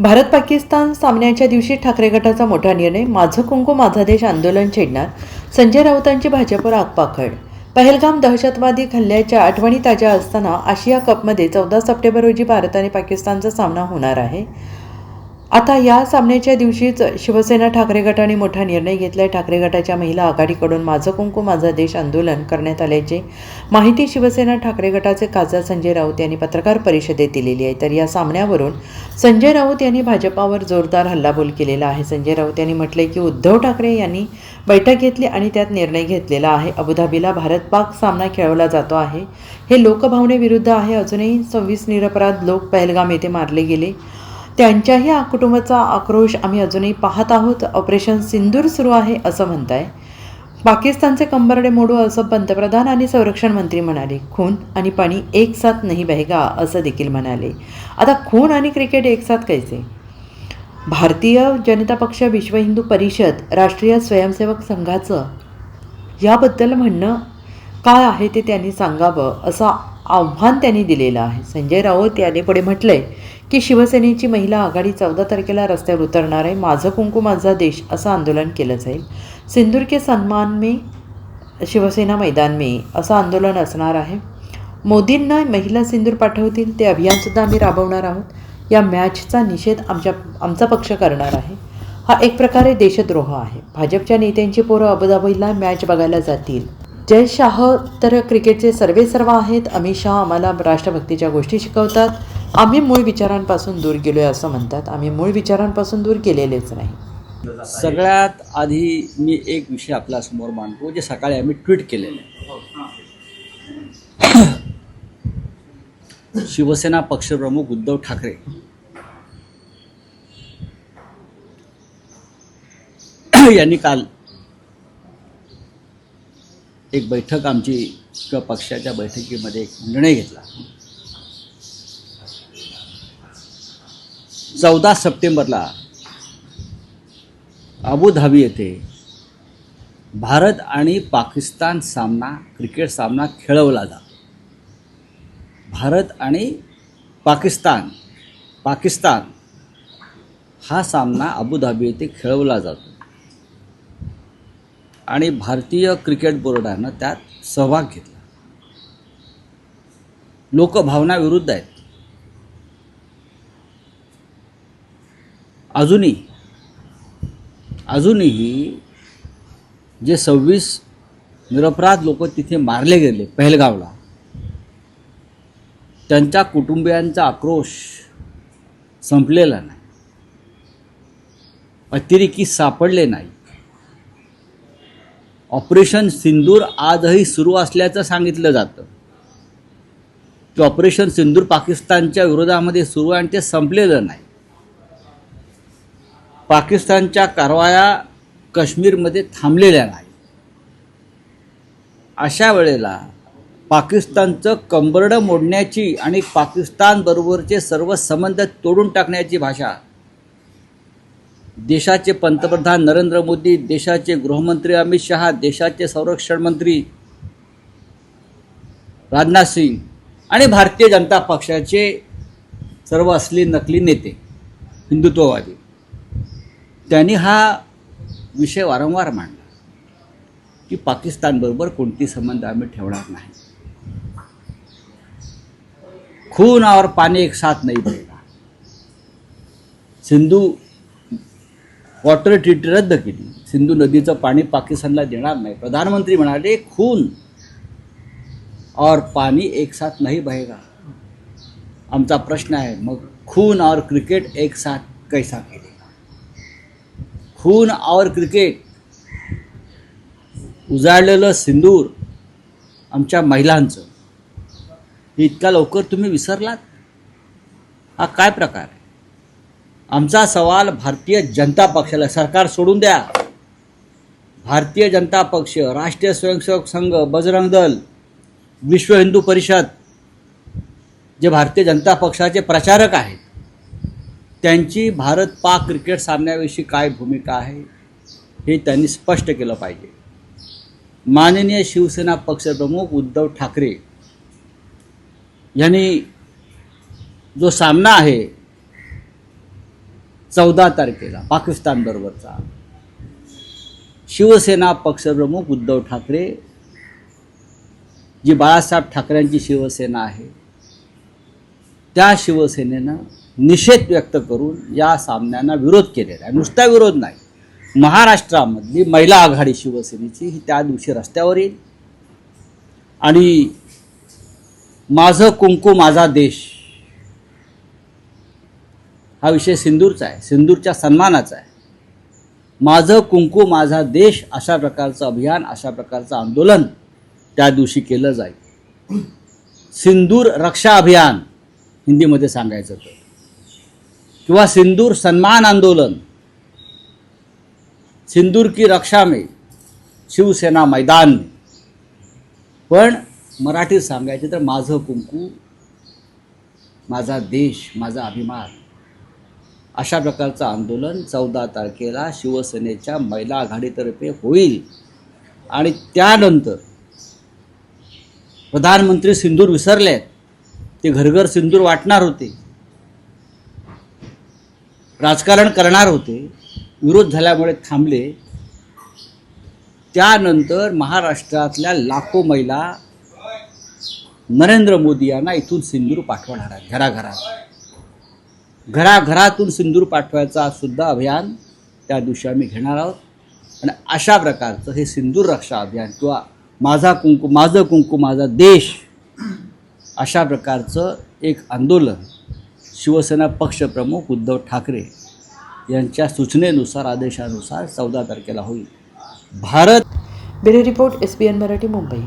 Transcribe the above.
भारत पाकिस्तान सामन्याच्या दिवशी ठाकरे गटाचा मोठा निर्णय माझं कुंकू माझा देश आंदोलन छेडणार संजय राऊतांची भाजपवर आगपाखड पहलगाम दहशतवादी हल्ल्याच्या आठवणी ताज्या असताना आशिया कपमध्ये चौदा सप्टेंबर रोजी भारत आणि पाकिस्तानचा सामना होणार आहे. आता या सामन्याच्या दिवशीच शिवसेना ठाकरे गटाने मोठा निर्णय घेतलाय. ठाकरे गटाच्या महिला आघाडीकडून माझं कुंकू माझा देश आंदोलन करण्यात आल्याचे माहिती शिवसेना ठाकरे गटाचे खासदार संजय राऊत यांनी पत्रकार परिषदेत दिलेली आहे. तर या सामन्यावरून संजय राऊत यांनी भाजपावर जोरदार हल्लाबोल केलेला आहे. संजय राऊत यांनी म्हटले की उद्धव ठाकरे यांनी बैठक घेतली आणि त्यात निर्णय घेतलेला आहे. अबुधाबीला भारत पाक सामना खेळवला जातो आहे. हे लोकभावनेविरुद्ध आहे. अजूनही सव्वीस निरपराध लोक पहलगाम येथे मारले गेले. त्यांच्याही कुटुंबाचा आक्रोश आम्ही अजूनही पाहत आहोत. ऑपरेशन सिंदूर सुरू आहे असं म्हणत आहे पाकिस्तानचे कंबरडे मोडू असं पंतप्रधान आणि संरक्षण मंत्री म्हणाले. खून आणि पाणी एक साथ नाही बहेगा असं देखील म्हणाले. आता खून आणि क्रिकेट एक साथ कैसे? भारतीय जनता पक्ष विश्व हिंदू परिषद राष्ट्रीय स्वयंसेवक संघाचं याबद्दल म्हणणं काय आहे ते त्यांनी सांगावं असं आव्हान त्यांनी दिलेलं आहे. संजय राऊत यांनी पुढे म्हटलं आहे की शिवसेनेची महिला आघाडी चौदा तारखेला रस्त्यावर उतरणार आहे. माझं कुंकू माझा देश असं आंदोलन केलं जाईल. सिंदूर के सन्मान में शिवसेना मैदान में असं आंदोलन असणार आहे. मोदींना महिला सिंदूर पाठवतील ते अभियानसुद्धा आम्ही राबवणार आहोत. या मॅचचा निषेध आमच्या आमचा पक्ष करणार आहे. हा एक प्रकारे देशद्रोह आहे. भाजपच्या नेत्यांची पोरं अबुधाबीला मॅच बघायला जातील. जय शाह तर क्रिकेटचे सर्वे सर्व आहेत. अमित शहा आम्हाला राष्ट्रभक्तीच्या गोष्टी शिकवतात. आम्ही मूळ विचारांपासून दूर गेलोय असं म्हणतात. आम्ही मूळ विचारांपासून दूर गेलेलेच नाही. सगळ्यात आधी मी एक विषय आपल्यासमोर मांडतो जे सकाळी आम्ही ट्विट केलेले. शिवसेना पक्षप्रमुख उद्धव ठाकरे. यांनी काल एक बैठक आमची किंवा पक्षाच्या बैठकीमध्ये एक निर्णय घेतला. चौदा सप्टेंबरला अबुधाबी येथे भारत आणि पाकिस्तान सामना क्रिकेट सामना खेळवला जा. भारत आणि पाकिस्तान पाकिस्तान हा सामना अबुधाबी येथे खेळवला जातो. आणि भारतीय क्रिकेट बोर्डानं त्यात सहभाग घेतला. लोकभावना विरुद्ध आहेत. अजूनही अजूनही जे सव्वीस निरपराध लोक तिथे मारले गेले पहलगावला त्यांच्या कुटुंबियांचा आक्रोश संपलेला नाही अतिरेकी सापडले नाही. ऑपरेशन सिंदूर आजही सुरू असल्याचं सांगितलं जातं. की ऑपरेशन सिंदूर पाकिस्तानच्या विरोधामध्ये सुरू आहे आणि ते संपलेलं नाही. पाकिस्तानच्या कारवाया काश्मीरमध्ये थांबलेल्या नाही अशा वेळेला पाकिस्तानचं कंबरडं मोडण्याची आणि पाकिस्तानबरोबरचे सर्व संबंध तोडून टाकण्याची भाषा देशाचे पंतप्रधान नरेंद्र मोदी देशाचे गृहमंत्री अमित शहा देशाचे संरक्षण मंत्री राजनाथ सिंग आणि भारतीय जनता पक्षाचे सर्व असली नकली नेते हिंदुत्ववादी. त्यांनी हा विषय वारंवार मांडला की पाकिस्तानबरोबर कोणती संबंध आम्ही ठेवणार नाही. खून और पाणी एक साथ नाही बहेगा सिंधू वॉटर ट्रीटी रद्द केली. सिंधू नदीचं पाणी पाकिस्तानला देणार नाही. प्रधानमंत्री म्हणाले खून और पाणी एक साथ नाही बहेगा. आमचा प्रश्न आहे मग खून और क्रिकेट एक साथ कैसा केले खून आवर क्रिकेट उजाळलेलं सिंदूर आमच्या महिलांचं. हे इतक्या लवकर तुम्ही विसरलात? हा काय प्रकार आहे? आमचा सवाल भारतीय जनता पक्षाला सरकार सोडून द्या. भारतीय जनता पक्ष राष्ट्रीय स्वयंसेवक संघ बजरंग दल विश्व हिंदू परिषद जे भारतीय जनता पक्षाचे प्रचारक आहेत. त्यांची भारत पाक क्रिकेट सामन्याविषयी काय भूमिका आहे हे त्यांनी स्पष्ट केलं पाहिजे. माननीय शिवसेना पक्षप्रमुख उद्धव ठाकरे यांनी जो सामना आहे चौदा तारखेला पाकिस्तानबरोबरचा शिवसेना पक्षप्रमुख उद्धव ठाकरे जी बाळासाहेब ठाकरेंची शिवसेना आहे त्या शिवसेनेनं निषेध व्यक्त करून या सामन्यांना विरोध केलेला आहे. नुसता विरोध नाही. महाराष्ट्रामधली महिला आघाडी शिवसेनेची ही त्या दिवशी रस्त्यावर येईल. आणि माझं कुंकू माझा देश हा विषय सिंदूरचा आहे. सिंदूरच्या सन्मानाचा आहे. माझं कुंकू माझा देश अशा प्रकारचं अभियान अशा प्रकारचं आंदोलन त्या दिवशी केलं जाईल. सिंदूर रक्षा अभियान हिंदीमध्ये सांगायचं तर. किंवा सिंदूर सन्मान आंदोलन सिंदूर की रक्षा में शिवसेना मैदान में. पण मराठीत सांगायचे तर माझं कुंकू माझा देश माझा अभिमान अशा प्रकारचं आंदोलन चौदा तारखेला शिवसेनेच्या महिला आघाडीतर्फे होईल. आणि त्यानंतर प्रधानमंत्री सिंदूर विसरले आहेत ते घरघर सिंदूर वाटणार होते. राजकारण करणार होते विरोध झाल्यामुळे थांबले. त्यानंतर महाराष्ट्रातल्या लाखो महिला नरेंद्र मोदी यांना इथून सिंदूर पाठवणार आहेत घराघरात. घराघरातून सिंदूर पाठवायचा सुद्धा अभियान त्या दिवशी आम्ही घेणार आहोत. आणि अशा प्रकारचं हे सिंदूर रक्षा अभियान किंवा माझा कुंकू माझं कुंकू माझा देश अशा प्रकारचं एक आंदोलन शिवसेना पक्षप्रमुख उद्धव ठाकरे यांच्या सूचनेनुसार आदेशानुसार चौदा तारखेला होईल. Bharat bureau report S B N Marathi Mumbai.